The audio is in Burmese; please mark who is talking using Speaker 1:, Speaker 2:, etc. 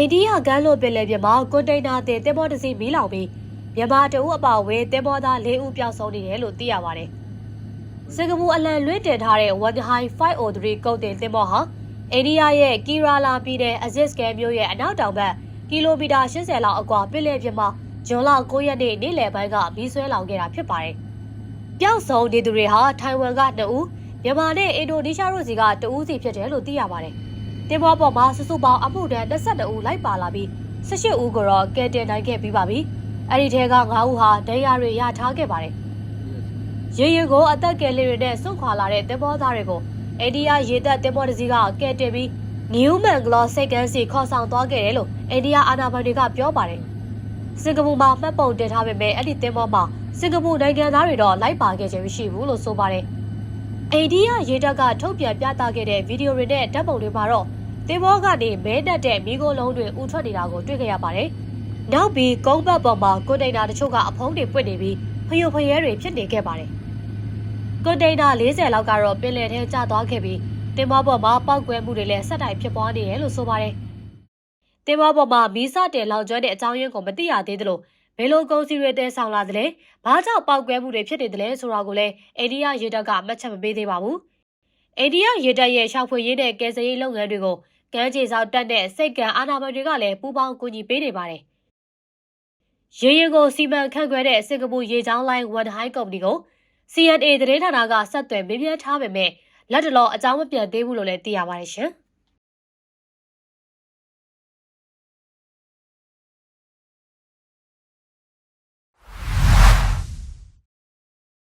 Speaker 1: အိန္ဒိယကမ်းလွန်ပင်လယ်ပြင်မှာကွန်တိန်နာတင်တင်မောတစ်စီးမီးလောင်ပြီးမြန်မာတအုပ်အပါအဝင်တင်မောသား၄ဦးပျောက်ဆုံးနေတယ်လို့သိရပါတယ်။စင်ကာပူအလံလွှင့်တင်ထားတဲ့ One High 503ကုတ်တင်တင်မောဟာအိန္ဒိယရဲ့ကီရာလာပြည်နယ်အဇစ်စကန်မြို့ရဲ့အနောက်တောင်ဘက်ကီလိုမီတာ80လောက်အကွာပင်လယ်ပြင်မှာဂျွန်လ9ရက်နေ့နေ့လယ်ပိုင်းကမီးဆွဲလောင်ခဲ့တာဖြစ်ပါတယ်။ပျောက်ဆုံးနေသူတွေဟာထိုင်ဝမ်က2ဦးမြန်မာနဲ့အင်ဒိုနီးရှားတို့စီက2ဦးစီဖြစ်တယ်လို့သိရပါတယ်။ တင်ဘောပေါ်မှာစုစုပေါင်းအမှုတန်း22ဦးလိုက်ပါလာပြီး18ဦးကိုတော့ကယ်တင်နိုင်ခဲ့ပြီးပါပြီ။အဲ့ဒီထဲက9ဦးဟာဒဏ်ရာတွေရထားခဲ့ပါတယ်။ရေရင်ကိုအသက်ကယ်လေးတွေနဲ့စွန့်ခွာလာတဲ့တင်ဘောသားတွေကိုအိန္ဒိယရေတပ်တင်ဘောတစ်စီးကကယ်တင်ပြီးနယူးမန်ဂလောစိတ်ကမ်းစီခေါ်ဆောင်သွားခဲ့တယ်လို့အိန္ဒိယအာဏာပိုင်တွေကပြောပါတယ်။စင်ကာပူမှာမှတ်ပုံတင်ထားပေမဲ့အဲ့ဒီတင်ဘောမှာစင်ကာပူနိုင်ငံသားတွေတော့လိုက်ပါခဲ့ခြင်းမရှိဘူးလို့ဆိုပါတယ်။အိန္ဒိယရေတပ်ကထုတ်ပြန်ပြသခဲ့တဲ့ဗီဒီယိုတွေနဲ့ဓာတ်ပုံတွေမှာတော့ တင်ဘောကနေမဲတက်တဲ့မိโกလုံးတွေဥထွက်နေတာကိုတွေ့ခဲ့ရပါတယ်။နောက်ပြီးကုန်းဘတ်ပေါ်မှာကွန်တိန်နာတချို့ကအဖုံးတွေပွင့်နေပြီးဖျို့ဖျဲတွေဖြစ်နေခဲ့ပါတယ်။ကွန်တိန်နာ40လောက်ကတော့ပင်လယ်ထဲကျသွားခဲ့ပြီးတင်ဘောပေါ်မှာပောက်ကွဲမှုတွေလည်းဆက်တိုက်ဖြစ်ပွားနေတယ်လို့ဆိုပါတယ်။တင်ဘောပေါ်မှာမီးစတင်လောင်ကျွမ်းတဲ့အကြောင်းရင်းကိုမသိရသေးသလိုဘယ်လိုကုန်စည်တွေတဲဆောင်လာသလဲဘာကြောင့်ပောက်ကွဲမှုတွေဖြစ်နေသလဲဆိုတာကိုလည်းအိန္ဒိယရေတပ်ကမှတ်ချက်မပေးသေးပါဘူး။အိန္ဒိယရေတပ်ရဲ့ရှောက်ဖွေရေးနဲ့ကယ်ဆယ်ရေးလုပ်ငန်းတွေကို ကမ်းခြေစောက်တက်တဲ့စိတ်ကံအာဏာပိုင်တွေကလည်းပူးပေါင်းကူညီပေးနေပါတယ်။ရေရင်ကိုစီမံခန့်ခွဲတဲ့စင်ကာပူရေချောင်းလိုင်းဝန်ဟိုင်းကုမ္ပဏီကို CNA သတင်းဌာနကဆက်သွယ်မေးမြန်းထားပေမဲ့လက်တလောအကြောင်းမပြန်သေးဘူးလို့လည်းသိရပါတယ်ရှင်။